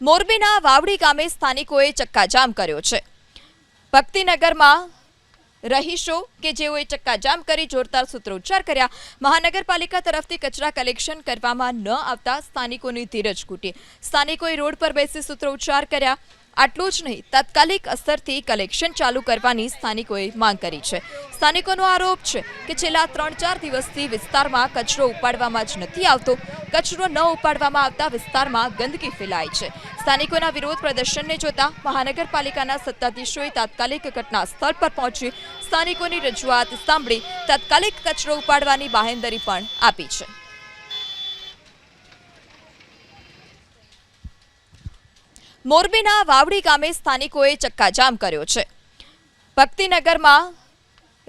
મોરબીના વાવડી ગામે સ્થાનિકોએ ચક્કાજામ કર્યો છે. ભક્તિનગરમાં રહીશો કે જેઓએ ચક્કાજામ કરી જોરદાર સૂત્રોચ્ચાર કર્યા, મહાનગરપાલિકા તરફથી કચરા કલેક્શન કરવામાં ન આવતા સ્થાનિકોની ધીરજ ખૂટી. સ્થાનિકોએ રોડ પર બેસી સૂત્રોચ્ચાર કર્યા. આટલું જ નહીં, તાત્કાલિક અસરથી કલેક્શન ચાલુ કરવાની સ્થાનિકોએ માંગ કરી છે. સ્થાનિકોનો આરોપ છે કે છેલ્લા ત્રણ ચાર દિવસથી વિસ્તારમાં કચરો ઉપાડવામાં જ નથી આવતો. કચરો ન ઉપાડવામાં આવતા વિસ્તારમાં ગંદકી ફેલાય છે. સ્થાનિકોના વિરોધ પ્રદર્શનને જોતા મહાનગરપાલિકાના સત્તાધીશોએ તાત્કાલિક ઘટના સ્થળ પર પહોંચી સ્થાનિકોની રજૂઆત સાંભળી તાત્કાલિક કચરો ઉપાડવાની બાહેંધરી પણ આપી છે. મોરબીના વાવડી ગામે સ્થાનિકોએ ચક્કાજામ કર્યો છે. ભક્તિનગરમાં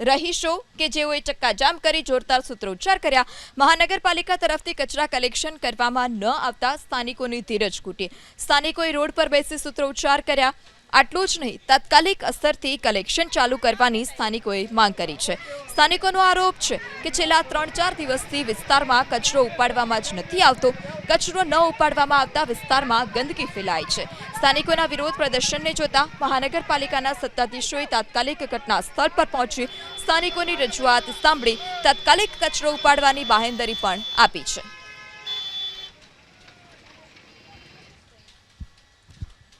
રહીશો કે જેઓએ ચક્કાજામ કરી જોરદાર સૂત્રોચ્ચાર કર્યા. મહાનગરપાલિકા તરફથી કચરા કલેક્શન કરવામાં ન આવતા સ્થાનિકોની ધીરજ ખૂટી. સ્થાનિકોએ રોડ પર બેસી સૂત્રોચ્ચાર કર્યા. આટલું જ નહીં, તાત્કાલિક અસરથી કલેક્શન ચાલુ કરવાની સ્થાનિકોએ માંગ કરી છે. સ્થાનિકોનો આરોપ છે કે છેલ્લા ત્રણ ચાર દિવસથી વિસ્તારમાં કચરો ઉપાડવામાં જ નથી આવતો. કચરો ન ઉપાડવામાં આવતા વિસ્તારમાં ગંદકી ફેલાય છે. સ્થાનિકોના વિરોધ પ્રદર્શનને જોતા મહાનગરપાલિકાના સત્તાધીશોએ તાત્કાલિક ઘટના સ્થળ પર પહોંચી સ્થાનિકોની રજૂઆત સાંભળી તાત્કાલિક કચરો ઉપાડવાની બાહેંધરી પણ આપી છે.